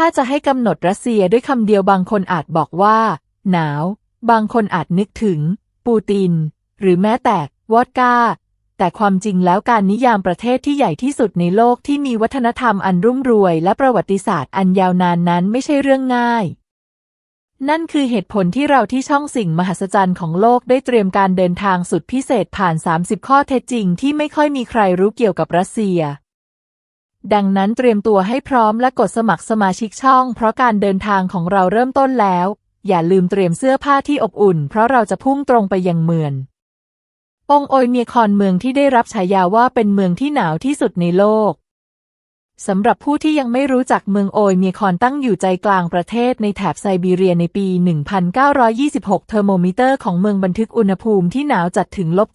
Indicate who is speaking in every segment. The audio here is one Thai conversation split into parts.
Speaker 1: ถ้าจะให้กำหนดรัสเซียด้วยคำเดียวบางคนอาจบอกว่า หนาว บางคนอาจนึกถึง ปูติน หรือแม้แต่วอดก้า แต่ความจริงแล้วการนิยามประเทศที่ใหญ่ที่สุดในโลกที่มีวัฒนธรรมอันรุ่มรวย และประวัติศาสตร์อันยาวนานนั้นไม่ใช่เรื่องง่าย นั่นคือเหตุผลที่เราที่ช่องสิ่งมหัศจรรย์ของโลกได้เตรียมการเดินทางสุดพิเศษผ่าน 30 ข้อเท็จจริงที่ไม่ค่อยมีใครรู้เกี่ยวกับรัสเซีย ดังนั้นเตรียมตัวให้พร้อมและกดสมัครสมาชิกช่อง เพราะการเดินทางของเราเริ่มต้นแล้ว อย่าลืมเตรียมเสื้อผ้าที่อบอุ่น เพราะเราจะพุ่งตรงไปยังเมืององโอยเมียคอนเมืองที่ได้รับฉายาว่าเป็นเมืองที่หนาวที่สุดในโลก สำหรับผู้ที่ยังไม่รู้จักเมืองโอยเมียคอนตั้งอยู่ใจกลางประเทศในแถบไซบีเรียในปี 1926 เทอร์โมมิเตอร์ของเมืองบันทึกอุณหภูมิที่หนาวจัดถึงลบ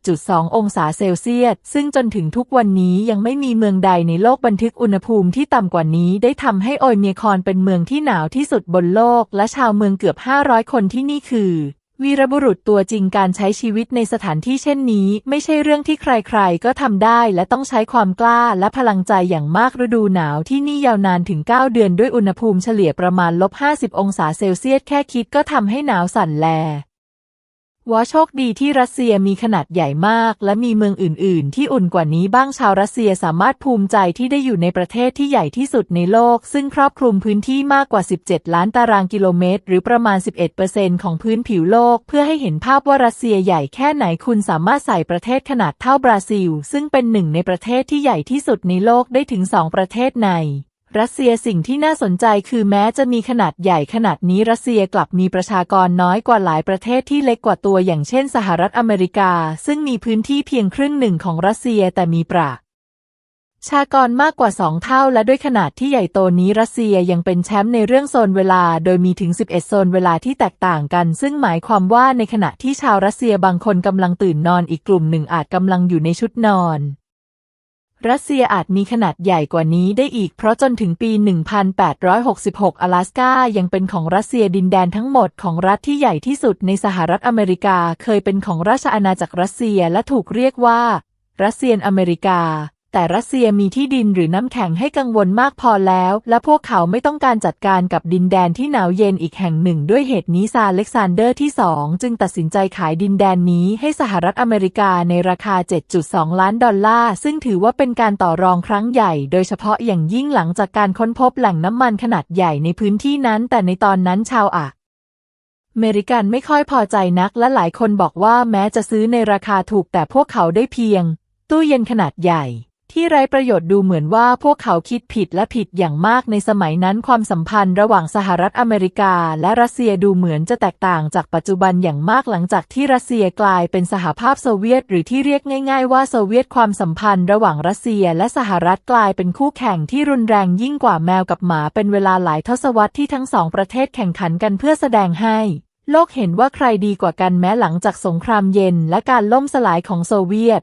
Speaker 1: 71.2 องศาเซลเซียส ซึ่งจนถึงทุกวันนี้ยังไม่มีเมืองใดในโลกบันทึกอุณหภูมิที่ต่ำกว่านี้ ได้ทำให้โอยเมียคอนเป็นเมืองที่หนาวที่สุดบนโลก และชาวเมืองเกือบ 500 คนที่นี่คือ วีรบุรุษตัวจริงการใช้ชีวิตในสถานที่เช่นนี้ ไม่ใช่เรื่องที่ใครๆ ก็ทำได้และต้องใช้ความกล้าและพลังใจอย่างมากฤดูหนาวที่นี่ยาวนานถึง 9 เดือนด้วยอุณหภูมิเฉลี่ยประมาณลบ 50 องศาเซลเซียสแค่คิดก็ทำให้หนาวสั่นแล ว่าโชคดีที่รัสเซียมีขนาดใหญ่มาก และมีเมืองอื่น ๆ ที่อุ่นกว่านี้บ้างชาวรัสเซียสามารถภูมิใจที่ได้อยู่ในประเทศที่ใหญ่ที่สุดในโลก ซึ่งครอบคลุมพื้นที่มากกว่า 17 ล้านตารางกิโลเมตร หรือประมาณ 11%ของพื้นผิวโลก เพื่อให้เห็นภาพว่ารัสเซียใหญ่แค่ไหนคุณสามารถใส่ประเทศขนาดเท่าบราซิล ซึ่งเป็นหนึ่งในประเทศที่ใหญ่ที่สุดในโลกได้ถึง 2 ประเทศใน รัสเซียสิ่งที่น่าสนใจคือแม้จะมีขนาดใหญ่ขนาดนี้รัสเซียกลับมีประชากรน้อยกว่าหลายประเทศที่เล็กกว่าตัวอย่างเช่นสหรัฐอเมริกา ซึ่งมีพื้นที่เพียงครึ่งหนึ่งของรัสเซียแต่มีประชากรมากกว่าสองเท่าและด้วยขนาดที่ใหญ่โตนี้รัสเซียยังเป็นแชมป์ในเรื่องโซนเวลา โดยมีถึง 11 โซนเวลาที่แตกต่างกัน ซึ่งหมายความว่าในขณะที่ชาวรัสเซียบางคนกำลังตื่นนอนอีกกลุ่มหนึ่งอาจกำลังอยู่ในชุดนอน รัสเซียอาจมีขนาดใหญ่กว่านี้ได้อีกเพราะจนถึงปี 1866 อลาสกายังเป็นของรัสเซียดินแดนทั้งหมดของรัฐที่ใหญ่ที่สุดในสหรัฐอเมริกาเคยเป็นของราชอาณาจักรรัสเซียและถูกเรียกว่า รัสเซียนอเมริกา แต่รัสเซียมีที่ดินหรือน้ำแข็งให้กังวลมากพอแล้ว และพวกเขาไม่ต้องการจัดการกับดินแดนที่หนาวเย็นอีกแห่งหนึ่ง ด้วยเหตุนี้ซาเล็กซานเดอร์ที่สองจึงตัดสินใจขายดินแดนนี้ให้สหรัฐอเมริกาในราคา 7.2 ล้านดอลลาร์ ซึ่งถือว่าเป็นการต่อรองครั้งใหญ่ โดยเฉพาะอย่างยิ่งหลังจากการค้นพบแหล่งน้ำมันขนาดใหญ่ในพื้นที่นั้น แต่ในตอนนั้นชาวอะอเมริกันไม่ค่อยพอใจนักและหลายคนบอกว่าแม้จะซื้อในราคาถูกแต่พวกเขาได้เพียง ตู้เย็นขนาดใหญ่ ที่ไร้ประโยชน์ดูเหมือนว่าพวกเขาคิดผิดและผิดอย่างมากในสมัยนั้นความสัมพันธ์ระหว่างสหรัฐอเมริกา และรัสเซียดูเหมือนจะแตกต่างจากปัจจุบันอย่างมากหลังจากที่รัสเซียกลายเป็นสหภาพโซเวียต หรือที่เรียกง่าย ๆ ว่าโซเวียตความสัมพันธ์ระหว่างรัสเซีย และสหรัฐกลายเป็นคู่แข่งที่รุนแรงยิ่งกว่าแมวกับหมาเป็นเวลาหลายทศวรรษที่ทั้งสองประเทศแข่งขันกันเพื่อแสดงให้โลกเห็นว่าใครดีกว่ากันแม้หลังจากสงครามเย็นและการล่มสลายของโซเวียต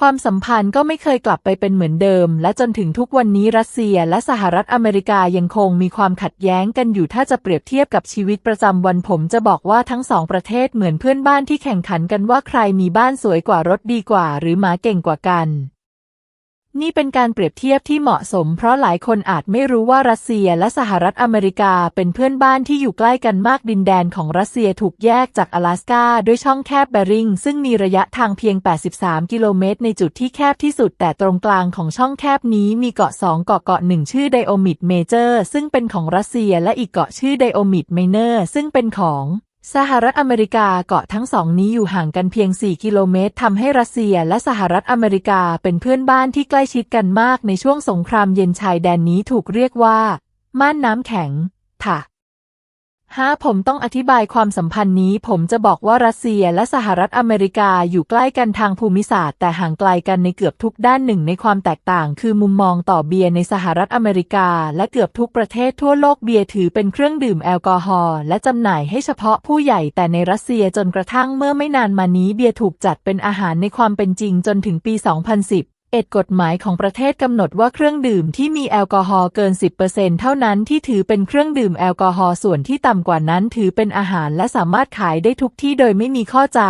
Speaker 1: ความสัมพันธ์ก็ไม่เคยกลับไปเป็นเหมือนเดิม และจนถึงทุกวันนี้รัสเซียและสหรัฐอเมริกายังคงมีความขัดแย้งกันอยู่ถ้าจะเปรียบเทียบกับชีวิตประจำวันผมจะบอกว่าทั้งสองประเทศเหมือนเพื่อนบ้านที่แข่งขันกันว่าใครมีบ้านสวยกว่ารถดีกว่า หรือหมาเก่งกว่ากัน นี่เป็นการเปรียบเทียบที่เหมาะสม เพราะหลายคนอาจไม่รู้ว่ารัสเซียและสหรัฐอเมริกาเป็นเพื่อนบ้านที่อยู่ใกล้กันมากดินแดนของรัสเซียถูกแยกจาก阿拉สกาด้วยช่องแคบเบริง ซึ่งมีระยะทางเพียง 83 กิโลเมตร ในจุดที่แคบที่สุด แต่ตรงกลางของช่องแคบนี้มีเกาะสองเกาะเกาะหนึ่งชื่อไดโอมิดเมเจอร์ซึ่งเป็นของรัสเซียและอีกเกาะชื่อไดโอมิดไมเนอร์ซึ่งเป็นของ สหรัฐอเมริกาเกาะทั้งสองนี้อยู่ห่างกันเพียง 4 กิโลเมตรทำให้รัสเซียและสหรัฐอเมริกาเป็นเพื่อนบ้านที่ใกล้ชิดกันมากในช่วงสงครามเย็นชายแดนนี้ถูกเรียกว่า ม่านน้ำแข็งค่ะ ฮะผมต้องอธิบายความสัมพันธ์นี้ ผมจะบอกว่ารัสเซียและสหรัฐอเมริกาอยู่ใกล้กันทางภูมิศาสตร์ แต่ห่างไกลกันในเกือบทุกด้านหนึ่งในความแตกต่าง คือมุมมองต่อเบียร์ในสหรัฐอเมริกา และเกือบทุกประเทศทั่วโลกเบียร์ถือเป็นเครื่องดื่มแอลกอฮอล์และจำหน่ายให้เฉพาะผู้ใหญ่แต่ในรัสเซียจนกระทั่งเมื่อไม่นานมานี้เบียร์ถูกจัดเป็นอาหารในความเป็นจริงจนถึงปี 2010 เอ็ดกฎหมายของประเทศกำหนดว่าเครื่องดื่มที่มีแอลกอฮอล์เกิน 10%เท่านั้นที่ถือเป็นเครื่องดื่มแอลกอฮอล์ส่วนที่ต่ำกว่านั้นถือเป็นอาหารและสามารถขายได้ทุกที่โดยไม่มีข้อจ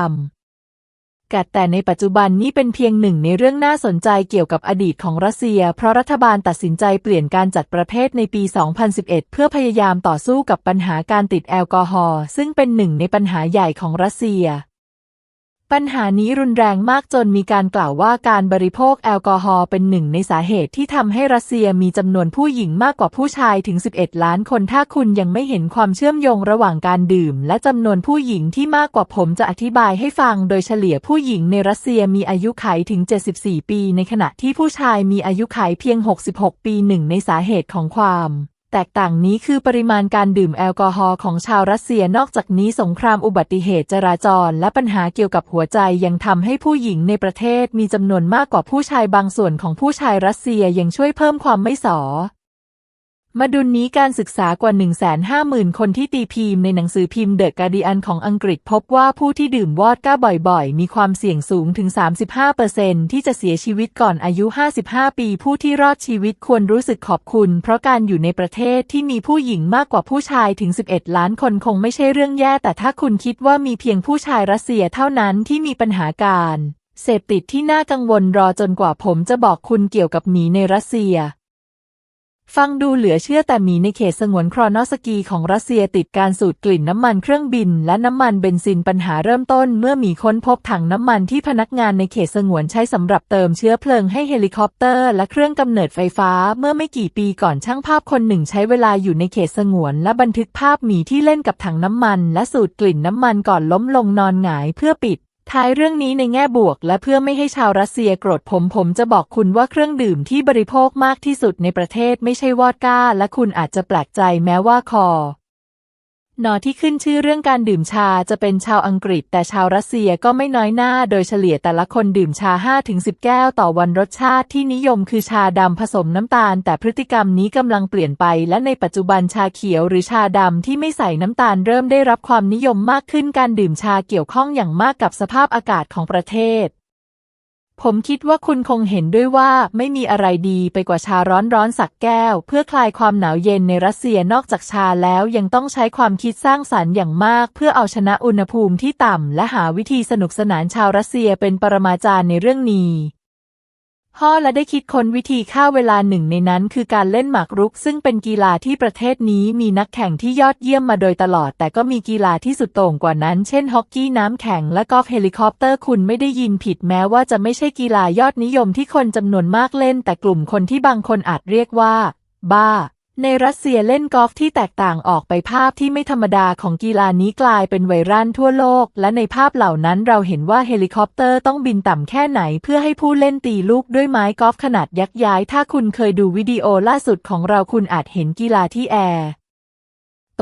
Speaker 1: ำกัดแต่ในปัจจุบันนี้เป็นเพียงหนึ่งในเรื่องน่าสนใจเกี่ยวกับอดีตของรัสเซีย เพราะรัฐบาลตัดสินใจเปลี่ยนการจัดประเภทในปี 2011 เพื่อพยายามต่อสู้กับปัญหาการติดแอลกอฮอล์ซึ่งเป็นหนึ่งในปัญหาใหญ่ของรัสเซีย ปัญหานี้รุนแรงมากจนมีการกล่าวว่าการบริโภคแอลกอฮอล์เป็นหนึ่งในสาเหตุที่ทำให้รัสเซียมีจำนวนผู้หญิงมากกว่าผู้ชายถึง 11 ล้านคนถ้าคุณยังไม่เห็นความเชื่อมโยงระหว่างการดื่ม และจำนวนผู้หญิงที่มากกว่าผมจะอธิบายให้ฟัง โดยเฉลี่ยผู้หญิงในรัสเซียมีอายุขัยถึง 74 ปี ในขณะที่ผู้ชายมีอายุขัยเพียง 66 ปีหนึ่งในสาเหตุของความ แตกต่างนี้คือปริมาณการดื่มแอลกอฮอล์ของชาวรัสเซียนอกจากนี้สงครามอุบัติเหตุจราจร และปัญหาเกี่ยวกับหัวใจยังทำให้ผู้หญิงในประเทศมีจำนวนมากกว่าผู้ชายบางส่วนของผู้ชายรัสเซียยังช่วยเพิ่มความไม่สอ มาดุลนี้การศึกษากว่า 150,000 คนที่ตีพิมพ์ในหนังสือพิมพ์เดอะการ์ดิอันของอังกฤษพบว่าผู้ที่ดื่มวอดก้าบ่อยๆ มีความเสี่ยงสูงถึง 35%ที่จะเสียชีวิตก่อนอายุ 55 ปี ผู้ที่รอดชีวิตควรรู้สึกขอบคุณ เพราะการอยู่ในประเทศที่มีผู้หญิงมากกว่าผู้ชายถึง 11 ล้านคนคงไม่ใช่เรื่องแย่ แต่ถ้าคุณคิดว่ามีเพียงผู้ชายรัสเซียเท่านั้นที่มีปัญหาการเสพติดที่น่ากังวลรอจนกว่าผมจะบอกคุณเกี่ยวกับหมีในรัสเซีย ฟังดูเหลือเชื่อแต่หมีในเขตสงวนครอนอสกีของรัสเซียติดการสูดกลิ่นน้ำมันเครื่องบิน และน้ำมันเบนซินปัญหาเริ่มต้นเมื่อหมีค้นพบถังน้ำมันที่พนักงานในเขตสงวนใช้สำหรับเติมเชื้อเพลิงให้เฮลิคอปเตอร์ และเครื่องกำเนิดไฟฟ้า เมื่อไม่กี่ปีก่อนช่างภาพคนหนึ่งใช้เวลาอยู่ในเขตสงวน และบันทึกภาพหมีที่เล่นกับถังน้ำมัน และสูดกลิ่นน้ำมันก่อนล้มลงนอนหงายเพื่อปิด ท้ายเรื่องนี้ในแง่บวกและเพื่อไม่ให้ชาวรัสเซียโกรธผมผมจะบอกคุณว่าเครื่องดื่มที่บริโภคมากที่สุดในประเทศไม่ใช่วอดก้า และคุณอาจจะแปลกใจแม้ว่าคอ นอที่ขึ้นชื่อเรื่องการดื่มชาจะเป็นชาวอังกฤษ แต่ชาวรัสเซียก็ไม่น้อยหน้า โดยเฉลี่ยแต่ละคนดื่มชา 5-10 แก้วต่อวันรสชาติที่นิยมคือชาดำผสมน้ำตาล แต่พฤติกรรมนี้กำลังเปลี่ยนไป และในปัจจุบันชาเขียวหรือชาดำที่ไม่ใส่น้ำตาลเริ่มได้รับความนิยมมากขึ้นการดื่มชาเกี่ยวข้องอย่างมากกับสภาพอากาศของประเทศ ผมคิดว่าคุณคงเห็นด้วยว่าไม่มีอะไรดีไปกว่าชาร้อนร้อนๆสักแก้ว เพื่อคลายความหนาวเย็นในรัสเซียนอกจากชาแล้วยังต้องใช้ความคิดสร้างสรรค์อย่างมาก เพื่อเอาชนะอุณหภูมิที่ต่ำและหาวิธีสนุกสนานชาวรัสเซียเป็นปรมาจารย์ในเรื่องนี้ พ่อและได้คิดค้นวิธีฆ่าเวลาหนึ่งในนั้นคือการเล่นหมากรุก ซึ่งเป็นกีฬาที่ประเทศนี้มีนักแข่งที่ยอดเยี่ยมมาโดยตลอด แต่ก็มีกีฬาที่สุดโต่งกว่านั้น เช่นฮอกกี้น้ำแข็งและกอล์ฟเฮลิคอปเตอร์คุณไม่ได้ยินผิดแม้ว่าจะไม่ใช่กีฬายอดนิยมที่คนจำนวนมากเล่น แต่กลุ่มคนที่บางคนอาจเรียกว่า บ้า ในรัสเซียเล่นกอล์ฟที่แตกต่างออกไปภาพที่ไม่ธรรมดาของกีฬานี้กลายเป็นไวรัลทั่วโลก และในภาพเหล่านั้นเราเห็นว่าเฮลิคอปเตอร์ต้องบินต่ำแค่ไหนเพื่อให้ผู้เล่นตีลูกด้วยไม้กอล์ฟขนาดยักษ์ย้าย ถ้าคุณเคยดูวิดีโอล่าสุดของเราคุณอาจเห็นกีฬาที่แอร์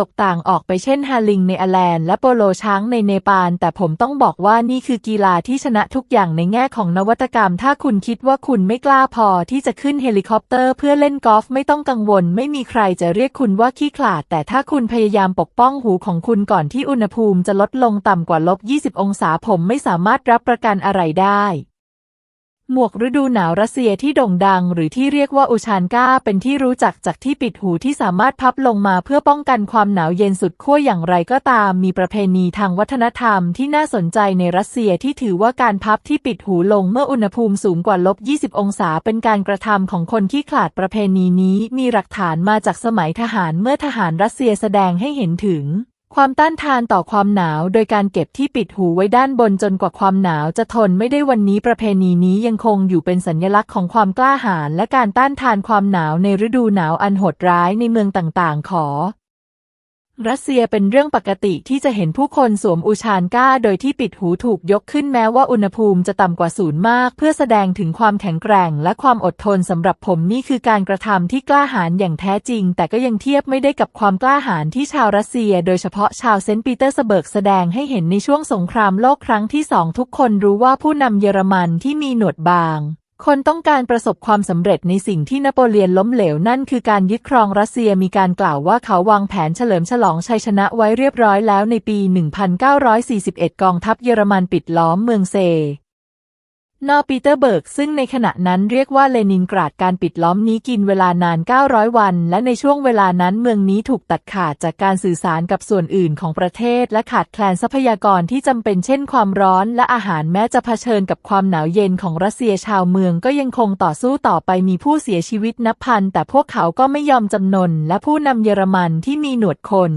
Speaker 1: ตกต่างออกไปเช่นฮาลิงในอแลนด์และโปโลช้างในเนปาล แต่ผมต้องบอกว่านี่คือกีฬาที่ชนะทุกอย่างในแง่ของนวัตกรรม ถ้าคุณคิดว่าคุณไม่กล้าพอที่จะขึ้นเฮลิคอปเตอร์เพื่อเล่นกอล์ฟไม่ต้องกังวล ไม่มีใครจะเรียกคุณว่าขี้ขลาด แต่ถ้าคุณพยายามปกป้องหูของคุณก่อนที่อุณหภูมิจะลดลงต่ำกว่าลบ 20 องศาผมไม่สามารถรับประกันอะไรได้ หมวกฤดูหนาวรัสเซียที่โด่งดัง หรือที่เรียกว่าอุชานก้าเป็นที่รู้จักจากที่ปิดหูที่สามารถพับลงมาเพื่อป้องกันความหนาวเย็นสุดขั้วอย่างไรก็ตาม มีประเพณีทางวัฒนธรรมที่น่าสนใจในรัสเซียที่ถือว่าการพับที่ปิดหูลงเมื่ออุณหภูมิสูงกว่าลบ 20 องศา เป็นการกระทำของคนที่ขาดประเพณีนี้ มีหลักฐานมาจากสมัยทหารเมื่อทหารรัสเซียแสดงให้เห็นถึง ความต้านทานต่อความหนาวโดยการเก็บที่ปิดหูไว้ด้านบนจนกว่าความหนาวจะทนไม่ได้วันนี้ประเพณีนี้ยังคงอยู่เป็นสัญลักษณ์ของความกล้าหาญและการต้านทานความหนาวในฤดูหนาวอันโหดร้ายในเมืองต่างๆ ขอ รัสเซียเป็นเรื่องปกติที่จะเห็นผู้คนสวมอูชานก้า โดยที่ปิดหูถูกยกขึ้นแม้ว่าอุณหภูมิจะต่ำกว่าศูนย์มาก เพื่อแสดงถึงความแข็งแกร่ง และความอดทนสำหรับผมนี่คือการกระทำที่กล้าหาญอย่างแท้จริง แต่ก็ยังเทียบไม่ได้กับความกล้าหาญที่ชาวรัสเซีย โดยเฉพาะชาวเซนต์ปีเตอร์สเบิร์กแสดงให้เห็นในช่วงสงครามโลกครั้งที่สองทุกคนรู้ว่าผู้นำเยอรมันที่มีหนวดบาง คนต้องการประสบความสำเร็จในสิ่งที่นโปเลียนล้มเหลวนั่นคือการยึดครองรัสเซียมีการกล่าวว่าเขาวางแผนเฉลิมฉลองชัยชนะไว้เรียบร้อยแล้วในปี 1941 กองทัพเยอรมันปิดล้อมเมืองเซ นอปีเตอร์เบิร์กซึ่งในขณะนั้นเรียกว่าเลนินกราดการปิดล้อมนี้กินเวลานาน 900 วัน และในช่วงเวลานั้นเมืองนี้ถูกตัดขาดจากการสื่อสารกับส่วนอื่นของประเทศ และขาดแคลนทรัพยากรที่จำเป็นเช่นความร้อนและอาหารแม้จะเผชิญกับความหนาวเย็นของรัสเซียชาวเมืองก็ยังคงต่อสู้ต่อไปมีผู้เสียชีวิตนับพัน แต่พวกเขาก็ไม่ยอมจำนน และผู้นำเยอรมันที่มีหนวดคน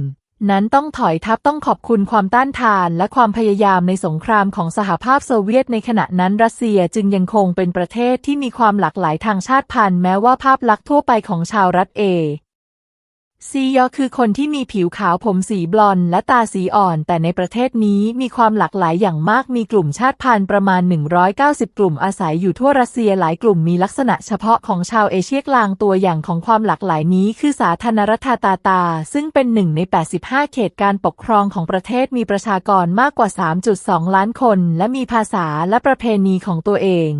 Speaker 1: นั้นต้องถอยทัพต้องขอบคุณความต้านทานและความพยายามในสงครามของสหภาพโซเวียตในขณะนั้นรัสเซียจึงยังคงเป็นประเทศที่มีความหลากหลายทางชาติพันธุ์แม้ว่าภาพลักษณ์ทั่วไปของชาวรัฐเอ ซียอคือคนที่มีผิวขาวผมสีบลอนด์และตาสีอ่อน แต่ในประเทศนี้มีความหลากหลายอย่างมากมีกลุ่มชาติพันธุ์ประมาณ 190 กลุ่มอาศัยอยู่ทั่วรัสเซียหลายกลุ่มมีลักษณะเฉพาะของชาวเอเชียกลางตัวอย่างของความหลากหลายนี้ คือสาธารณรัฐตาตา ซึ่งเป็นหนึ่งใน 85 เขตการปกครองของประเทศมีประชากรมากกว่า 3.2 ล้านคน และมีภาษาและประเพณีของตัวเอง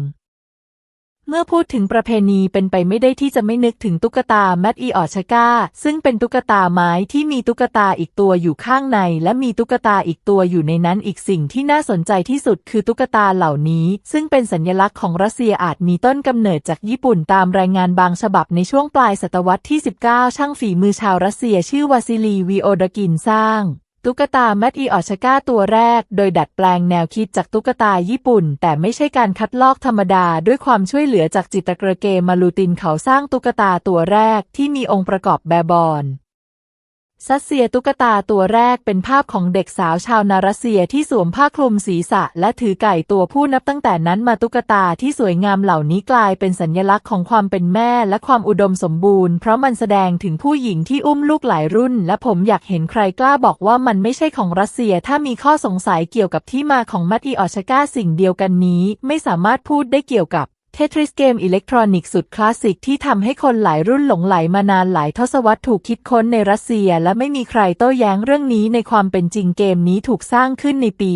Speaker 1: เมื่อพูดถึงประเพณีเป็นไปไม่ได้ที่จะไม่นึกถึงตุ๊กตาแมดอีออชกาซึ่งเป็นตุ๊กตาไม้ที่มีตุ๊กตาอีกตัวอยู่ข้างใน และมีตุ๊กตาอีกตัวอยู่ในนั้นอีกสิ่งที่น่าสนใจที่สุดคือตุ๊กตาเหล่านี้ ซึ่งเป็นสัญลักษณ์ของรัสเซียอาจมีต้นกำเนิดจากญี่ปุ่นตามรายงานบางฉบับในช่วงปลายศตวรรษที่ 19 ช่างฝีมือชาวรัสเซียชื่อวาซิลีวีโอดกินสร้าง ตุ๊กตาแมดอีออชกาตัวแรก โดยดัดแปลงแนวคิดจากตุ๊กตาญี่ปุ่น แต่ไม่ใช่การคัดลอกธรรมดาด้วยความช่วยเหลือจากจิตรกรเกมาลูตินเขาสร้างตุ๊กตาตัวแรกที่มีองค์ประกอบแบบอน ซัสเซียตุ๊กตาตัวแรกเป็นภาพของเด็กสาวชาวนารัสเซียที่สวมผ้าคลุมศีรษะ และถือไก่ตัวผู้นับตั้งแต่นั้นมาตุ๊กตาที่สวยงามเหล่านี้กลายเป็นสัญลักษณ์ของความเป็นแม่และความอุดมสมบูรณ์ เพราะมันแสดงถึงผู้หญิงที่อุ้มลูกหลายรุ่น และผมอยากเห็นใครกล้าบอกว่ามันไม่ใช่ของรัสเซียถ้ามีข้อสงสัยเกี่ยวกับที่มาของมัตอีออชกาสิ่งเดียวกันนี้ ไม่สามารถพูดได้เกี่ยวกับ เททริสเกมอิเล็กทรอนิกส์สุดคลาสสิกที่ทำให้คนหลายรุ่นหลงไหลมานานหลายทศวรรษถูกคิดค้นในรัสเซียและไม่มีใครโต้แย้งเรื่องนี้ในความเป็นจริงเกมนี้ถูกสร้างขึ้นในปี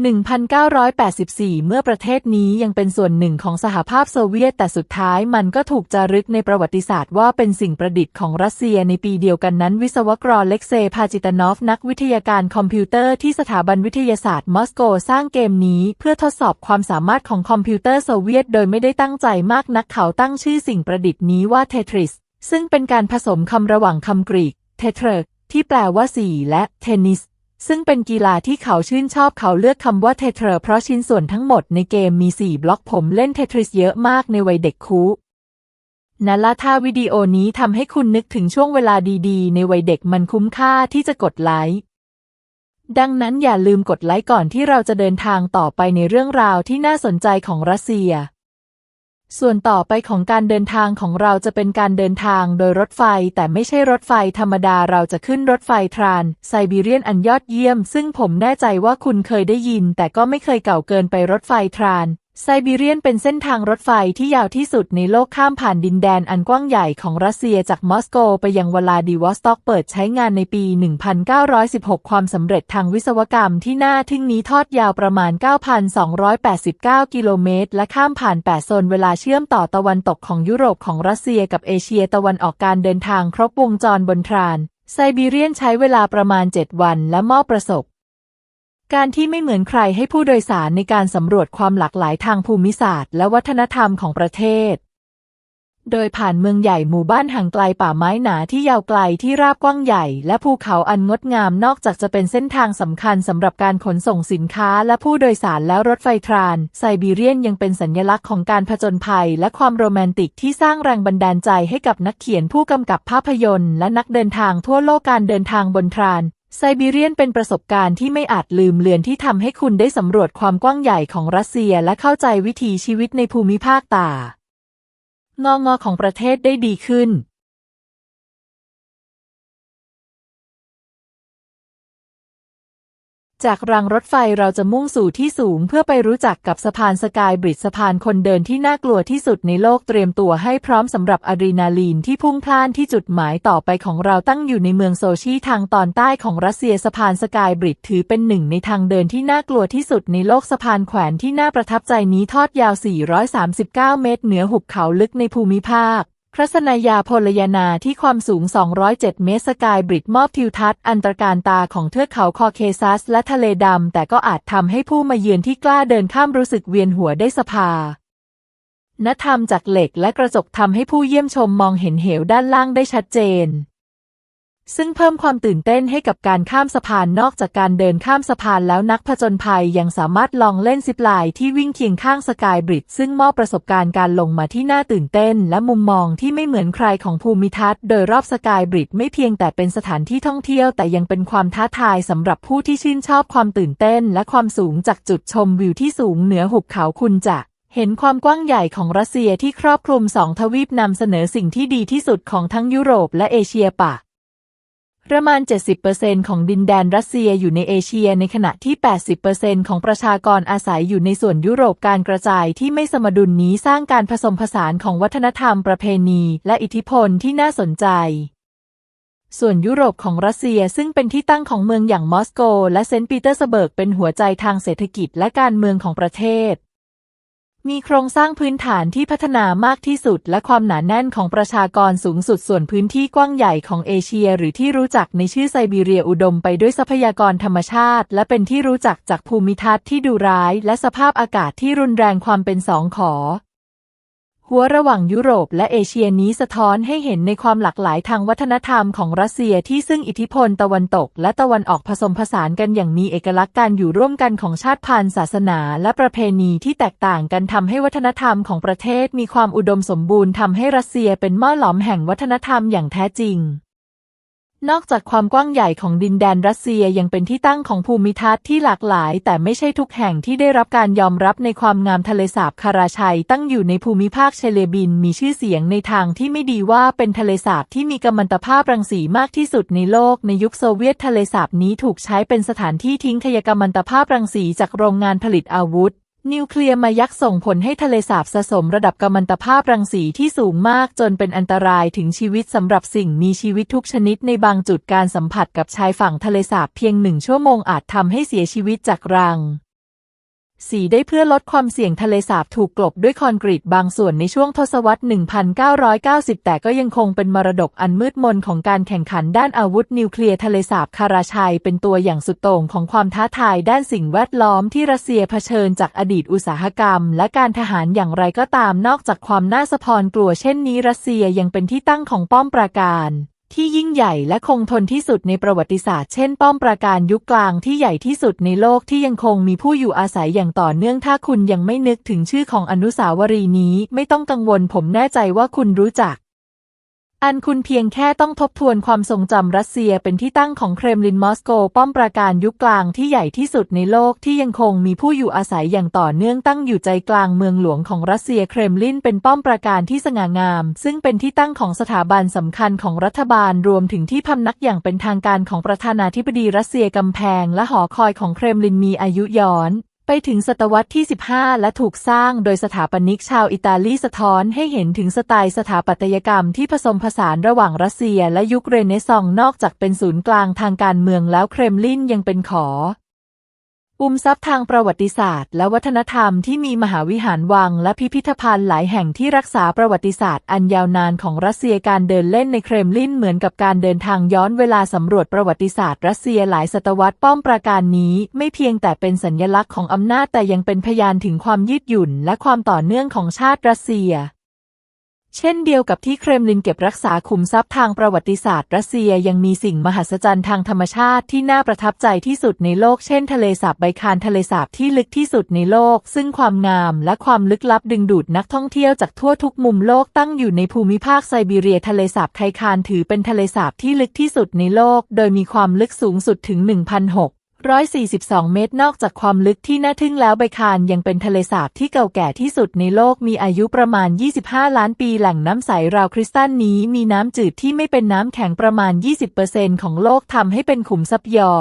Speaker 1: 1984 เมื่อประเทศนี้ยังเป็นส่วนหนึ่งของสหภาพโซเวียต แต่สุดท้ายมันก็ถูกจารึกในประวัติศาสตร์ว่าเป็นสิ่งประดิษฐ์ของรัสเซียในปีเดียวกันนั้น วิศวกรเล็กเซพาจิตานอฟ นักวิทยาการคอมพิวเตอร์ที่สถาบันวิทยาศาสตร์มอสโกสร้างเกมนี้เพื่อทดสอบความสามารถของคอมพิวเตอร์โซเวียต โดยไม่ได้ตั้งใจมากนักเขาตั้งชื่อสิ่งประดิษฐ์นี้ว่าเททริสซึ่งเป็นการผสมคำระหว่างคำกรีกเทเทรที่แปลว่าสี่และเทนนิส ซึ่งเป็นกีฬาที่เขาชื่นชอบเขาเลือกคำว่าเทเทรเพราะชิ้นส่วนทั้งหมดในเกมมี 4 บล็อกผมเล่นเททริสเยอะมากในวัยเด็กคุนาลาท่าวิดีโอนี้ทำให้คุณนึกถึงช่วงเวลาดีๆ ในวัยเด็กมันคุ้มค่าที่จะกดไลค์ ดังนั้นอย่าลืมกดไลค์ก่อนที่เราจะเดินทางต่อไปในเรื่องราวที่น่าสนใจของรัสเซีย ส่วนต่อไปของการเดินทางของเราจะเป็นการเดินทางโดยรถไฟ แต่ไม่ใช่รถไฟธรรมดาเราจะขึ้นรถไฟทรานไซบีเรียนอันยอดเยี่ยม ซึ่งผมแน่ใจว่าคุณเคยได้ยิน แต่ก็ไม่เคยเก่าเกินไปรถไฟทราน ไซบีเรียนเป็นเส้นทางรถไฟที่ยาวที่สุดในโลกข้ามผ่านดินแดนอันกว้างใหญ่ของรัสเซียจากมอสโกไปยังวลาดิวอสต็อกเปิดใช้งานในปี 1916 ความสำเร็จทางวิศวกรรมที่น่าทึ่งนี้ทอดยาวประมาณ 9,289 กิโลเมตร และข้ามผ่าน 8 โซนเวลาเชื่อมต่อตะวันตกของยุโรปของรัสเซียกับเอเชียตะวันออกการเดินทางครบวงจรบนทรานไซบีเรียนใช้เวลาประมาณ 7 วันและมอบประสบ การที่ไม่เหมือนใครให้ผู้โดยสารในการสำรวจความหลากหลายทางภูมิศาสตร์ และวัฒนธรรมของประเทศ โดยผ่านเมืองใหญ่หมู่บ้านห่างไกลป่าไม้หนาที่ยาวไกลที่ราบกว้างใหญ่ และภูเขาอันงดงามนอกจากจะเป็นเส้นทางสำคัญสำหรับการขนส่งสินค้าและผู้โดยสารแล้วรถไฟทรานไซบีเรียนยังเป็นสัญลักษณ์ของการผจญภัย และความโรแมนติกที่สร้างแรงบันดาลใจให้กับนักเขียนผู้กำกับภาพยนตร์ และนักเดินทางทั่วโลกการเดินทางบนทราน ไซบีเรียนเป็นประสบการณ์ที่ไม่อาจลืมเลือนที่ทำให้คุณได้สำรวจความกว้างใหญ่ของรัสเซียและเข้าใจวิถีชีวิตในภูมิภาคต่างองอของประเทศได้ดีขึ้น จากรางรถไฟเราจะมุ่งสู่ที่สูงเพื่อไปรู้จักกับสะพานสกายบริดสะพานคนเดินที่น่ากลัวที่สุดในโลกเตรียมตัวให้พร้อมสำหรับอะดรีนาลีนที่พุ่งพล่านที่จุดหมายต่อไปของเราตั้งอยู่ในเมืองโซชีทางตอนใต้ของรัสเซียสะพานสกายบริดถือเป็นหนึ่งในทางเดินที่น่ากลัวที่สุดในโลกสะพานแขวนที่น่าประทับใจนี้ทอดยาว 439 เมตร เหนือหุบเขาลึกในภูมิภาค พระศนายาพลยานาที่ความสูง 207 เมตรสกายบริดมอบทิวทัศน์อันตรการตาของเทือกเขาคอเคซัสและทะเลดำ แต่ก็อาจทำให้ผู้มาเยือนที่กล้าเดินข้ามรู้สึกเวียนหัวได้สภาณธรรมจากเหล็กและกระจกทำให้ผู้เยี่ยมชมมองเห็นเหวด้านล่างได้ชัดเจน ซึ่งเพิ่มความตื่นเต้นให้กับการข้ามสะพานนอกจากการเดินข้ามสะพานแล้วนักผจญภัยยังสามารถลองเล่นซิปไลน์ที่วิ่งเคียงข้างสกายบริดซึ่งมอบประสบการณ์การลงมาที่น่าตื่นเต้น และมุมมองที่ไม่เหมือนใครของภูมิทัศน์โดยรอบสกายบริดไม่เพียงแต่เป็นสถานที่ท่องเที่ยวแต่ยังเป็นความท้าทายสำหรับผู้ที่ชื่นชอบความตื่นเต้น และความสูงจากจุดชมวิวที่สูงเหนือหุบเขาคุณจะเห็นความกว้างใหญ่ของรัสเซียที่ครอบคลุมสองทวีปนำเสนอสิ่งที่ดีที่สุดของทั้งยุโรปและเอเชียปะ ประมาณ 70%ของดินแดนรัสเซียอยู่ในเอเชีย ในขณะที่ 80%ของประชากรอาศัยอยู่ในส่วนยุโรปการกระจายที่ไม่สมดุลนี้สร้างการผสมผสานของวัฒนธรรมประเพณี และอิทธิพลที่น่าสนใจ ส่วนยุโรปของรัสเซียซึ่งเป็นที่ตั้งของเมืองอย่างมอสโก และเซนต์ปีเตอร์สเบิร์กเป็นหัวใจทางเศรษฐกิจและการเมืองของประเทศ มีโครงสร้างพื้นฐานที่พัฒนามากที่สุด และความหนาแน่นของประชากรสูงสุดส่วนพื้นที่กว้างใหญ่ของเอเชีย หรือที่รู้จักในชื่อไซบีเรียอุดมไปด้วยทรัพยากรธรรมชาติ และเป็นที่รู้จักจากภูมิทัศน์ที่ดูร้าย และสภาพอากาศที่รุนแรงความเป็นสองขอ หัวระหว่างยุโรปและเอเชียนี้สะท้อนให้เห็นในความหลากหลายทางวัฒนธรรมของรัสเซียที่ซึ่งอิทธิพลตะวันตกและตะวันออกผสมผสานกันอย่างมีเอกลักษณ์การอยู่ร่วมกันของชาติพันธุ์ศาสนาและประเพณีที่แตกต่างกันทำให้วัฒนธรรมของประเทศมีความอุดมสมบูรณ์ทำให้รัสเซียเป็นหม้อหลอมแห่งวัฒนธรรมอย่างแท้จริง นอกจากความกว้างใหญ่ของดินแดนรัสเซียยังเป็นที่ตั้งของภูมิทัศน์ที่หลากหลาย แต่ไม่ใช่ทุกแห่งที่ได้รับการยอมรับในความงามทะเลสาบคาราชัย ตั้งอยู่ในภูมิภาคเชเลบิน มีชื่อเสียงในทางที่ไม่ดีว่าเป็นทะเลสาบที่มีกัมมันตภาพรังสีมากที่สุดในโลกในยุคโซเวียตทะเลสาบนี้ถูกใช้เป็นสถานที่ทิ้งขยะกัมมันตภาพรังสีจากโรงงานผลิตอาวุธ นิวเคลียร์มายักษ์ส่งผลให้ทะเลสาบสะสมระดับกัมมันตภาพรังสีที่สูงมากจนเป็นอันตรายถึงชีวิตสำหรับสิ่งมีชีวิตทุกชนิดในบางจุดการสัมผัสกับชายฝั่งทะเลสาบเพียงหนึ่งชั่วโมงอาจทำให้เสียชีวิตจากรัง สีได้เพื่อลดความเสี่ยงทะเลสาบถูกกลบด้วยคอนกรีตบางส่วนในช่วงทศวรรษ 1990 แต่ก็ยังคงเป็นมรดกอันมืดมนของการแข่งขันด้านอาวุธนิวเคลียร์ทะเลสาบคาราชัย เป็นตัวอย่างสุดโต่งของความท้าทายด้านสิ่งแวดล้อมที่รัสเซียเผชิญจากอดีตอุตสาหกรรม และการทหารอย่างไรก็ตามนอกจากความน่าสะพรกลัวเช่นนี้รัสเซียยังเป็นที่ตั้งของป้อมปราการ ที่ยิ่งใหญ่และคงทนที่สุดในประวัติศาสตร์ เช่น ป้อมปราการยุคกลางที่ใหญ่ที่สุดในโลกที่ยังคงมีผู้อยู่อาศัยอย่างต่อเนื่องถ้าคุณยังไม่นึกถึงชื่อของอนุสาวรีย์นี้ ไม่ต้องกังวลผมแน่ใจว่าคุณรู้จัก อันคุณเพียงแค่ต้องทบทวนความทรงจำรัสเซียเป็นที่ตั้งของเครมลินมอสโกป้อมปราการยุคกลางที่ใหญ่ที่สุดในโลกที่ยังคงมีผู้อยู่อาศัยอย่างต่อเนื่องตั้งอยู่ใจกลางเมืองหลวงของรัสเซียเครมลินเป็นป้อมปราการที่สง่างาม ซึ่งเป็นที่ตั้งของสถาบันสำคัญของรัฐบาลรวมถึงที่พำนักอย่างเป็นทางการของประธานาธิบดีรัสเซียกำแพงและหอคอยของเครมลินมีอายุย้อน ไปถึงศตวรรษที่ 15 และถูกสร้างโดยสถาปนิกชาวอิตาลีสะท้อนให้เห็นถึงสไตล์สถาปัตยกรรมที่ผสมผสานระหว่างรัสเซียและยุคเรเนซองส์นอกจากเป็นศูนย์กลางทางการเมืองแล้วเครมลินยังเป็นขอ อุมทรัพย์ทางประวัติศาสตร์ และวัฒนธรรมที่มีมหาวิหารวัง และพิพิธภัณฑ์หลายแห่งที่รักษาประวัติศาสตร์อันยาวนานของรัสเซียการเดินเล่นในเครมลินเหมือนกับการเดินทางย้อนเวลาสำรวจประวัติศาสตร์รัสเซียหลายศตวรรษป้อมปราการนี้ ไม่เพียงแต่เป็นสัญลักษณ์ของอำนาจแต่ยังเป็นพยานถึงความยืดหยุ่น และความต่อเนื่องของชาติรัสเซีย เช่นเดียวกับที่เครมลินเก็บรักษาขุมทรัพย์ทางประวัติศาสตร์รัสเซียยังมีสิ่งมหัศจรรย์ทางธรรมชาติที่น่าประทับใจที่สุดในโลกเช่นทะเลสาบไบคานทะเลสาบที่ลึกที่สุดในโลก ซึ่งความงามและความลึกลับดึงดูดนักท่องเที่ยวจากทั่วทุกมุมโลกตั้งอยู่ในภูมิภาคไซบีเรียทะเลสาบไคคานถือเป็นทะเลสาบที่ลึกที่สุดในโลก โดยมีความลึกสูงสุดถึง1,600 142 เมตรนอกจากความลึกที่น่าทึ่งแล้วใบคานยังเป็นทะเลสาบที่เก่าแก่ที่สุดในโลกมีอายุประมาณ 25 ล้านปีแหล่งน้ำใสราวคริสตัลนี้มีน้ำจืดที่ไม่เป็นน้ำแข็งประมาณ 20%ของโลกทำให้เป็นขุมทรัพยอ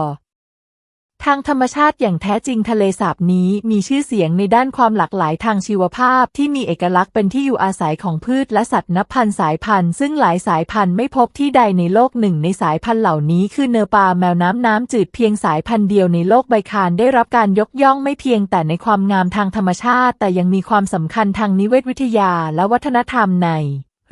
Speaker 1: ทางธรรมชาติอย่างแท้จริงทะเลสาบนี้มีชื่อเสียงในด้านความหลากหลายทางชีวภาพที่มีเอกลักษณ์เป็นที่อยู่อาศัยของพืชและสัตว์นับพันสายพันธุ์ซึ่งหลายสายพันธุ์ไม่พบที่ใดในโลกหนึ่งในสายพันธุ์เหล่านี้คือเนปาแมวน้ำน้ำจืดเพียงสายพันธุ์เดียวในโลกใบคานได้รับการยกย่องไม่เพียงแต่ในความงามทางธรรมชาติ แต่ยังมีความสำคัญทางนิเวศวิทยาและวัฒนธรรมใน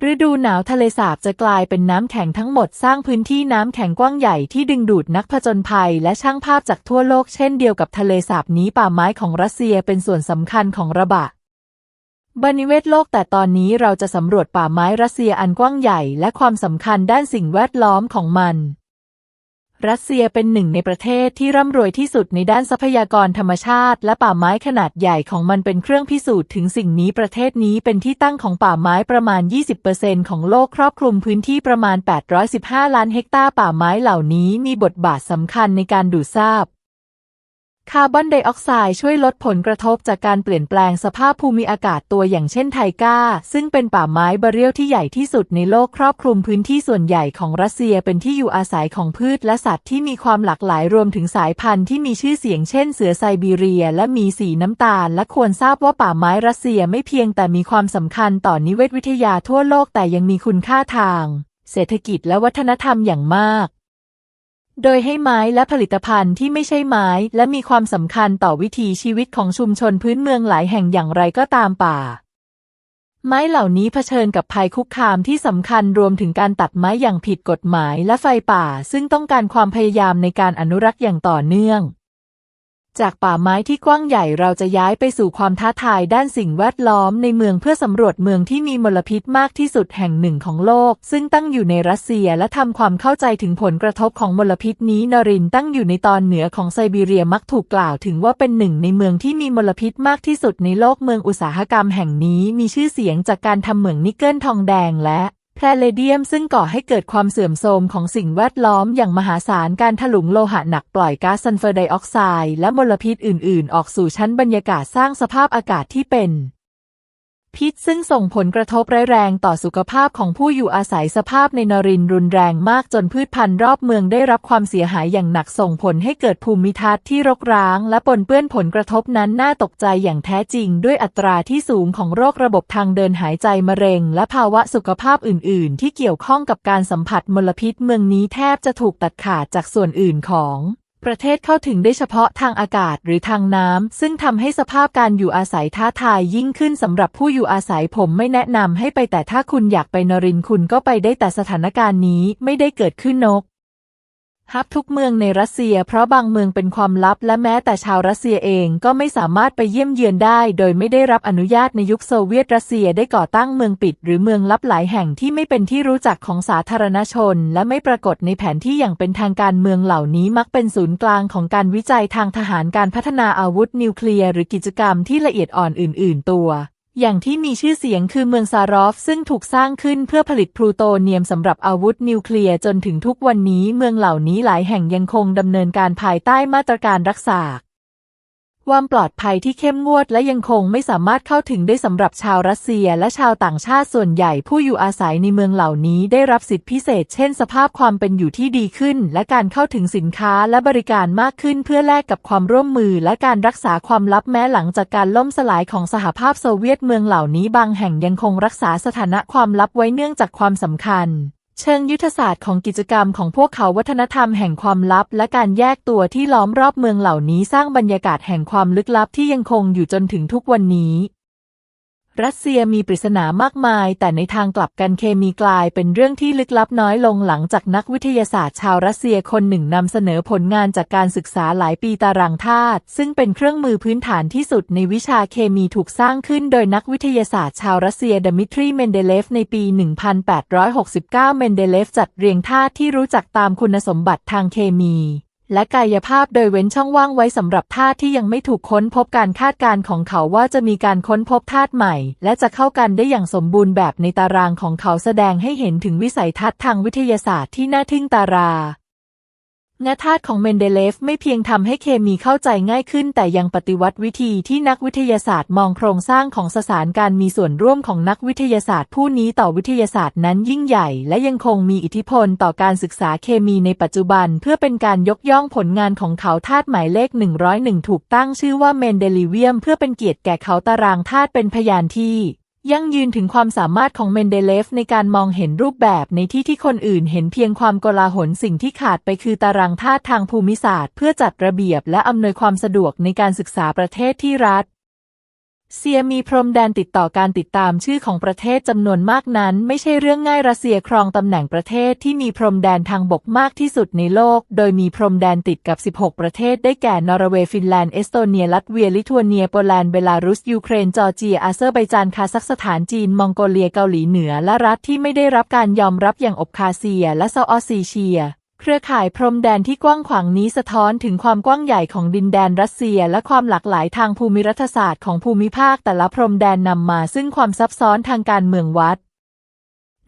Speaker 1: ฤดูหนาวทะเลสาบจะกลายเป็นน้ำแข็งทั้งหมดสร้างพื้นที่น้ำแข็งกว้างใหญ่ที่ดึงดูดนักผจญภัยและช่างภาพจากทั่วโลกเช่นเดียวกับทะเลสาบนี้ป่าไม้ของรัสเซียเป็นส่วนสำคัญของระบะบนิเวศโลกแต่ตอนนี้เราจะสำรวจป่าไม้รัสเซียอันกว้างใหญ่และความสำคัญด้านสิ่งแวดล้อมของมัน รัสเซียเป็นหนึ่งในประเทศที่ร่ำรวยที่สุดในด้านทรัพยากรธรรมชาติ และป่าไม้ขนาดใหญ่ของมันเป็นเครื่องพิสูจน์ถึงสิ่งนี้ประเทศนี้เป็นที่ตั้งของป่าไม้ประมาณ 20%ของโลกครอบคลุมพื้นที่ประมาณ 815 ล้านเฮกตาร์ป่าไม้เหล่านี้มีบทบาทสำคัญในการดูดซาบ คาร์บอนไดออกไซด์ช่วยลดผลกระทบจากการเปลี่ยนแปลงสภาพภูมิอากาศตัวอย่างเช่นไทก้า ซึ่งเป็นป่าไม้บาเรียลที่ใหญ่ที่สุดในโลกครอบคลุมพื้นที่ส่วนใหญ่ของรัสเซียเป็นที่อยู่อาศัยของพืชและสัตว์ที่มีความหลากหลายรวมถึงสายพันธุ์ที่มีชื่อเสียงเช่นเสือไซบีเรีย และมีสีน้ำตาล และควรทราบว่าป่าไม้รัสเซียไม่เพียงแต่มีความสำคัญต่อนิเวศวิทยาทั่วโลกแต่ยังมีคุณค่าทาง เศรษฐกิจและวัฒนธรรมอย่างมาก โดยให้ไม้และผลิตภัณฑ์ที่ไม่ใช่ไม้และมีความสำคัญต่อวิถีชีวิตของชุมชนพื้นเมืองหลายแห่งอย่างไรก็ตามป่า ไม้เหล่านี้เผชิญกับภัยคุกคามที่สำคัญรวมถึงการตัดไม้อย่างผิดกฎหมายและไฟป่า ซึ่งต้องการความพยายามในการอนุรักษ์อย่างต่อเนื่อง จากป่าไม้ที่กว้างใหญ่เราจะย้ายไปสู่ความท้าทายด้านสิ่งแวดล้อมในเมืองเพื่อสำรวจเมืองที่มีมลพิษมากที่สุดแห่งหนึ่งของโลก ซึ่งตั้งอยู่ในรัสเซียและทำความเข้าใจถึงผลกระทบของมลพิษนี้นรินตั้งอยู่ในตอนเหนือของไซบีเรียมักถูกกล่าวถึงว่าเป็นหนึ่งในเมืองที่มีมลพิษมากที่สุดในโลกเมืองอุตสาหกรรมแห่งนี้มีชื่อเสียงจากการทำเหมืองนิกเกิลทองแดงและ แพลเลเดียมซึ่งก่อให้เกิดความเสื่อมโทรมของสิ่งแวดล้อมอย่างมหาศาลการถลุงโลหะหนักปล่อยก๊าซซัลเฟอร์ไดออกไซด์และมลพิษอื่น ๆ ออกสู่ชั้นบรรยากาศสร้างสภาพอากาศที่เป็น พิษซึ่งส่งผลกระทบร้ายแรงต่อสุขภาพของผู้อยู่อาศัยสภาพในนรินรุนแรงมากจนพืชพันธุ์รอบเมืองได้รับความเสียหายอย่างหนักส่งผลให้เกิดภูมิทัศน์ที่รกร้าง และปนเปื้อนผลกระทบนั้นน่าตกใจอย่างแท้จริง ด้วยอัตราที่สูงของโรคระบบทางเดินหายใจมะเร็ง และภาวะสุขภาพอื่น ๆ ที่เกี่ยวข้องกับการสัมผัสมลพิษเมืองนี้แทบจะถูกตัดขาดจากส่วนอื่นของ ประเทศเข้าถึงได้เฉพาะทางอากาศหรือทางน้ำ ซึ่งทำให้สภาพการอยู่อาศัยท้าทายยิ่งขึ้นสำหรับผู้อยู่อาศัยผมไม่แนะนำให้ไปแต่ถ้าคุณอยากไปนรินคุณก็ไปได้แต่สถานการณ์นี้ไม่ได้เกิดขึ้นนก ฮับทุกเมืองในรัสเซียเพราะบางเมืองเป็นความลับและแม้แต่ชาวรัสเซียเองก็ไม่สามารถไปเยี่ยมเยือนได้ โดยไม่ได้รับอนุญาตในยุคโซเวียตรัสเซียได้ก่อตั้งเมืองปิด หรือเมืองลับหลายแห่งที่ไม่เป็นที่รู้จักของสาธารณชน และไม่ปรากฏในแผนที่อย่างเป็นทางการเมืองเหล่านี้มักเป็นศูนย์กลางของการวิจัยทางทหารการพัฒนาอาวุธนิวเคลียร์หรือกิจกรรมที่ละเอียดอ่อนอื่น ๆ ตัว อย่างที่มีชื่อเสียงคือเมืองซารอฟ ซึ่งถูกสร้างขึ้นเพื่อผลิตพลูโตเนียมสำหรับอาวุธนิวเคลียร์จนถึงทุกวันนี้เมืองเหล่านี้หลายแห่งยังคงดำเนินการภายใต้มาตรการรักษา ความปลอดภัยที่เข้มงวดและยังคงไม่สามารถเข้าถึงได้สำหรับชาวรัสเซียและชาวต่างชาติส่วนใหญ่ผู้อยู่อาศัยในเมืองเหล่านี้ได้รับสิทธิพิเศษ เช่นสภาพความเป็นอยู่ที่ดีขึ้น และการเข้าถึงสินค้าและบริการมากขึ้นเพื่อแลกกับความร่วมมือ และการรักษาความลับแม้หลังจากการล่มสลายของสหภาพโซเวียตเมืองเหล่านี้บางแห่งยังคงรักษาสถานะความลับไว้เนื่องจากความสำคัญ เชิงยุทธศาสตร์ของกิจกรรมของพวกเขาวัฒนธรรมแห่งความลับ และการแยกตัวที่ล้อมรอบเมืองเหล่านี้สร้างบรรยากาศแห่งความลึกลับที่ยังคงอยู่จนถึงทุกวันนี้ รัสเซียมีปริศนามากมาย แต่ในทางกลับกันเคมีกลายเป็นเรื่องที่ลึกลับน้อยลงหลังจากนักวิทยาศาสตร์ชาวรัสเซียคนหนึ่งนำเสนอผลงานจากการศึกษาหลายปีตารางธาตุซึ่งเป็นเครื่องมือพื้นฐานที่สุดในวิชาเคมีถูกสร้างขึ้นโดยนักวิทยาศาสตร์ชาวรัสเซียดมิทรีเมนเดเลฟในปี 1869 เมนเดเลฟจัดเรียงธาตุที่รู้จักตามคุณสมบัติทางเคมี และกายภาพโดยเว้นช่องว่างไว้สำหรับธาตุที่ยังไม่ถูกค้นพบการคาดการณ์ของเขาว่าจะมีการค้นพบธาตุใหม่ และจะเข้ากันได้อย่างสมบูรณ์แบบในตารางของเขาแสดงให้เห็นถึงวิสัยทัศน์ทางวิทยาศาสตร์ที่น่าทึ่งตารา งาธาตุของเมนเดเลฟไม่เพียงทำให้เคมีเข้าใจง่ายขึ้น แต่ยังปฏิวัติวิธีที่นักวิทยาศาสตร์มองโครงสร้างของสสารการมีส่วนร่วมของนักวิทยาศาสตร์ผู้นี้ต่อวิทยาศาสตร์นั้นยิ่งใหญ่ และยังคงมีอิทธิพลต่อการศึกษาเคมีในปัจจุบัน เพื่อเป็นการยกย่องผลงานของเขาธาตุหมายเลข 101 ถูกตั้งชื่อว่าเมนเดลิเวียม เพื่อเป็นเกียรติแก่เขาตารางธาตุเป็นพยานที่ ยั่งยืนถึงความสามารถของเมนเดเลฟในการมองเห็นรูปแบบในที่ที่คนอื่นเห็นเพียงความกลาหลสิ่งที่ขาดไปคือตารางธาตุทางภูมิศาสตร์ เพื่อจัดระเบียบและอำนวยความสะดวกในการศึกษาประเทศที่รัฐ เซียมีพรมแดนติดต่อการติดตามชื่อของประเทศจำนวนมากนั้น ไม่ใช่เรื่องง่ายรัสเซียครองตำแหน่งประเทศที่มีพรมแดนทางบกมากที่สุดในโลก โดยมีพรมแดนติดกับ 16 ประเทศได้แก่ นอร์เวย์ฟินแลนด์ เอสโตเนีย ลัตเวีย ลิทัวเนีย โปแลนด์ เบลารุส ยูเครน จอร์เจีย อาเซอร์ไบจาน คาซัคสถาน จีน มองโกเลีย เกาหลีเหนือ และรัฐที่ไม่ได้รับการยอมรับอย่างอบคาเซีย และซาออสซีเชีย รือข่ายพรมแดนที่กว้างขวางนี้สะท้อนถึงความกว้างใหญ่ของดินแดนรัสเซีย และความหลากหลายทางภูมิรัฐศาสตร์ของภูมิภาคแต่ละพรมแดนนำมาซึ่งความซับซ้อนทางการเมืองวัด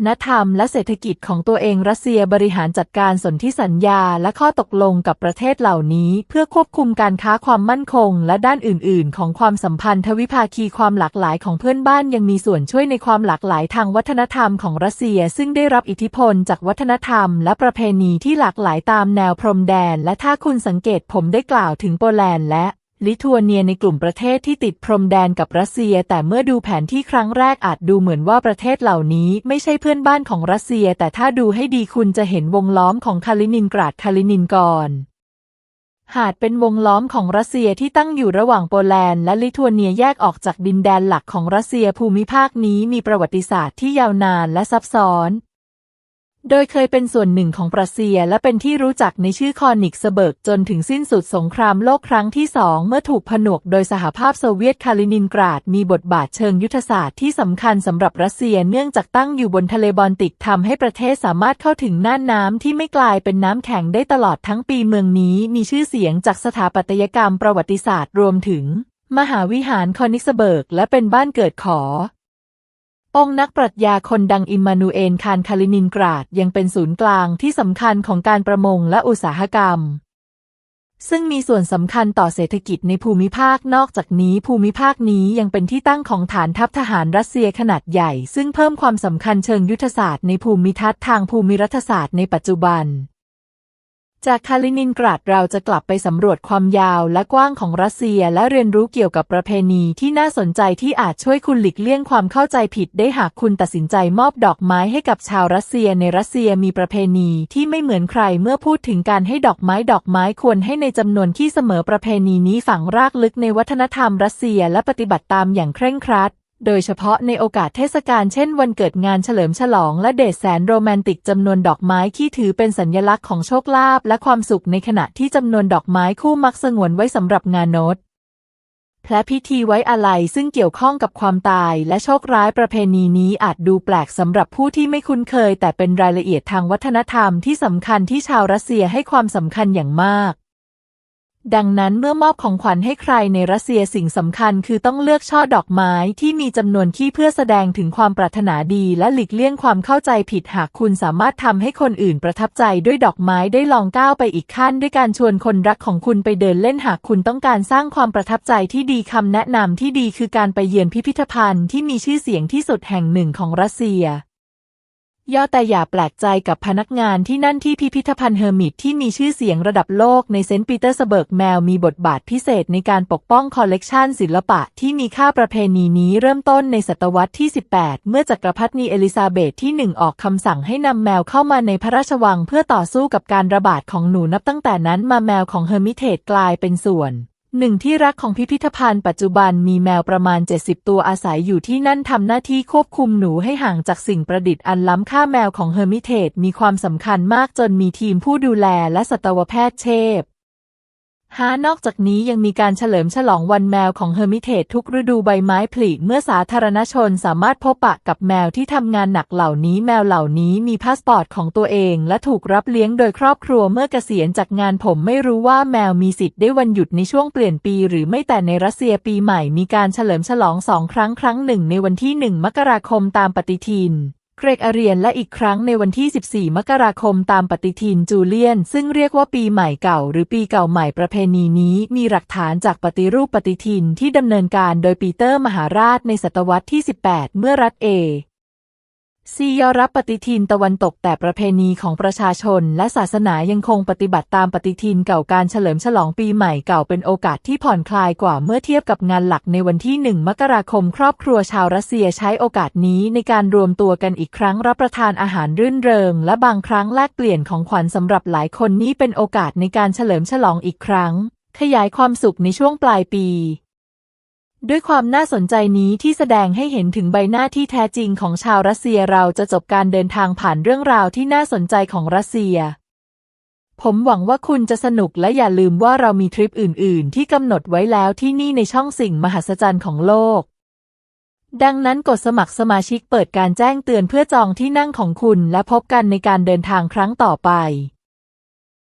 Speaker 1: นธรรมและเศรษฐกิจของตัวเองรัสเซียบริหารจัดการสนธิสัญญาและข้อตกลงกับประเทศเหล่านี้ เพื่อควบคุมการค้าความมั่นคง และด้านอื่น ๆ ของความสัมพันธ์ทวิภาคีความหลากหลายของเพื่อนบ้านยังมีส่วนช่วยในความหลากหลายทางวัฒนธรรมของรัสเซีย ซึ่งได้รับอิทธิพลจากวัฒนธรรม และประเพณีที่หลากหลายตามแนวพรมแดน และถ้าคุณสังเกตผมได้กล่าวถึงโปแลนด์และ ลิทัวเนียในกลุ่มประเทศที่ติดพรมแดนกับรัสเซีย แต่เมื่อดูแผนที่ครั้งแรกอาจดูเหมือนว่าประเทศเหล่านี้ไม่ใช่เพื่อนบ้านของรัสเซีย แต่ถ้าดูให้ดีคุณจะเห็นวงล้อมของคาลินินกราดคาลินินกรหาดเป็นวงล้อมของรัสเซียที่ตั้งอยู่ระหว่างโปแลนด์และลิทัวเนียแยกออกจากดินแดนหลักของรัสเซียภูมิภาคนี้มีประวัติศาสตร์ที่ยาวนานและซับซ้อน โดยเคยเป็นส่วนหนึ่งของปรัสเซียและเป็นที่รู้จักในชื่อคอนิกสเบิร์กจนถึงสิ้นสุดสงครามโลกครั้งที่สองเมื่อถูกผนวกโดยสหภาพโซเวียตคาลินินกราด มีบทบาทเชิงยุทธศาสตร์ที่สำคัญสำหรับรัสเซียเนื่องจากตั้งอยู่บนทะเลบอลติกทำให้ประเทศสามารถเข้าถึงน่านน้ำที่ไม่กลายเป็นน้ำแข็งได้ตลอดทั้งปีเมืองนี้ มีชื่อเสียงจากสถาปัตยกรรมประวัติศาสตร์รวมถึง มหาวิหารคอนิกสเบิร์กและเป็นบ้านเกิดขอ องนักปรัชญาคนดังอิมมานูเอลคานคาลินินกราดยังเป็นศูนย์กลางที่สำคัญของการประมงและอุตสาหกรรม ซึ่งมีส่วนสำคัญต่อเศรษฐกิจในภูมิภาคนอกจากนี้ภูมิภาคนี้ยังเป็นที่ตั้งของฐานทัพทหารรัสเซียขนาดใหญ่ ซึ่งเพิ่มความสำคัญเชิงยุทธศาสตร์ในภูมิทัศน์ทางภูมิรัฐศาสตร์ในปัจจุบัน จากคาลินินกราดเราจะกลับไปสำรวจความยาวและกว้างของรัสเซีย และเรียนรู้เกี่ยวกับประเพณีที่น่าสนใจที่อาจช่วยคุณหลีกเลี่ยงความเข้าใจผิดได้หากคุณตัดสินใจมอบดอกไม้ให้กับชาวรัสเซียในรัสเซียมีประเพณีที่ไม่เหมือนใครเมื่อพูดถึงการให้ดอกไม้ดอกไม้ควรให้ในจำนวนที่เสมอประเพณีนี้ฝังรากลึกในวัฒนธรรมรัสเซียและปฏิบัติตามอย่างเคร่งครัด โดยเฉพาะในโอกาสเทศกาลเช่นวันเกิดงานเฉลิมฉลองและเดทแสนโรแมนติกจำนวนดอกไม้ที่ถือเป็นสัญลักษณ์ของโชคลาภและความสุขในขณะที่จำนวนดอกไม้คู่มักสงวนไว้สำหรับงานโน้ตและพิธีไว้อาลัยซึ่งเกี่ยวข้องกับความตายและโชคร้ายประเพณีนี้อาจดูแปลกสำหรับผู้ที่ไม่คุ้นเคย แต่เป็นรายละเอียดทางวัฒนธรรมที่สำคัญที่ชาวรัสเซียให้ความสำคัญอย่างมาก ดังนั้นเมื่อมอบของขวัญให้ใครในรัสเซียสิ่งสำคัญคือต้องเลือกช่อดอกไม้ที่มีจำนวนที่เพื่อแสดงถึงความปรารถนาดีและหลีกเลี่ยงความเข้าใจผิดหากคุณสามารถทำให้คนอื่นประทับใจด้วยดอกไม้ได้ลองก้าวไปอีกขั้น ด้วยการชวนคนรักของคุณไปเดินเล่นหากคุณต้องการสร้างความประทับใจที่ดีคำแนะนำที่ดีคือการไปเยือนพิพิธภัณฑ์ที่มีชื่อเสียงที่สุดแห่งหนึ่งของรัสเซีย ย่อแต่อย่าแปลกใจกับพนักงานที่นั่นที่พิพิธภัณฑ์เฮอร์มิตที่มีชื่อเสียงระดับโลกในเซนต์ปีเตอร์สเบิร์กแมวมีบทบาทพิเศษในการปกป้องคอลเลกชันศิลปะที่มีค่าประเพณีนี้เริ่มต้นในศตวรรษที่ 18 เมื่อจักรพรรดินีเอลิซาเบธที่หนึ่งออกคำสั่งให้นำแมวเข้ามาในพระราชวังเพื่อต่อสู้กับการระบาดของหนูนับตั้งแต่นั้นมาแมวของเฮอร์มิเทจกลายเป็นส่วน หนึ่งที่รักของพิพิธภัณฑ์ปัจจุบันมีแมวประมาณ 70 ตัวอาศัยอยู่ที่นั่นทำหน้าที่ควบคุมหนูให้ห่างจากสิ่งประดิษฐ์อันล้ำค่าแมวของเฮอร์มิเทจมีความสำคัญมากจนมีทีมผู้ดูแลและสัตวแพทย์เชฟ ฮานอกจากนี้ยังมีการเฉลิมฉลองวันแมวของเฮอร์มิเทจทุกฤดูใบไม้ผลิเมื่อสาธารณชนสามารถพบปะกับแมวที่ทำงานหนักเหล่านี้แมวเหล่านี้มีพาสปอร์ตของตัวเองและถูกรับเลี้ยงโดยครอบครัวเมื่อเกษียณจากงานผมไม่รู้ว่าแมวมีสิทธิ์ได้วันหยุดในช่วงเปลี่ยนปีหรือไม่แต่ในรัสเซียปีใหม่มีการเฉลิมฉลองสองครั้งครั้งหนึ่งในวันที่หนึ่งมกราคมตามปฏิทิน เกรกอาเรียนและอีกครั้งในวันที่ 14 มกราคมตามปฏิทินจูเลียน ซึ่งเรียกว่าปีใหม่เก่า หรือปีเก่าใหม่ประเพณีนี้ มีหลักฐานจากปฏิรูปปฏิทินที่ดำเนินการโดยปีเตอร์มหาราชในศตวรรษที่ 18 เมื่อรัฐเอ ซียอรับปฏิทินตะวันตกแต่ประเพณีของประชาชน และศาสนายังคงปฏิบัติตามปฏิทินเก่าการเฉลิมฉลองปีใหม่เก่าเป็นโอกาสที่ผ่อนคลายกว่าเมื่อเทียบกับงานหลักในวันที่หนึ่งมกราคม ครอบครัวชาวรัสเซียใช้โอกาสนี้ในการรวมตัวกันอีกครั้งรับประทานอาหารรื่นเริง และบางครั้งแลกเปลี่ยนของขวัญสำหรับหลายคนนี้เป็นโอกาสในการเฉลิมฉลองอีกครั้ง ขยายความสุขในช่วงปลายปี ด้วยความน่าสนใจนี้ที่แสดงให้เห็นถึงใบหน้าที่แท้จริงของชาวรัสเซียเราจะจบการเดินทางผ่านเรื่องราวที่น่าสนใจของรัสเซีย ผมหวังว่าคุณจะสนุกและอย่าลืมว่าเรามีทริปอื่น ๆ ที่กำหนดไว้แล้วที่นี่ในช่องสิ่งมหัศจรรย์ของโลก ดังนั้นกดสมัครสมาชิกเปิดการแจ้งเตือนเพื่อจองที่นั่งของคุณและพบกันในการเดินทางครั้งต่อไป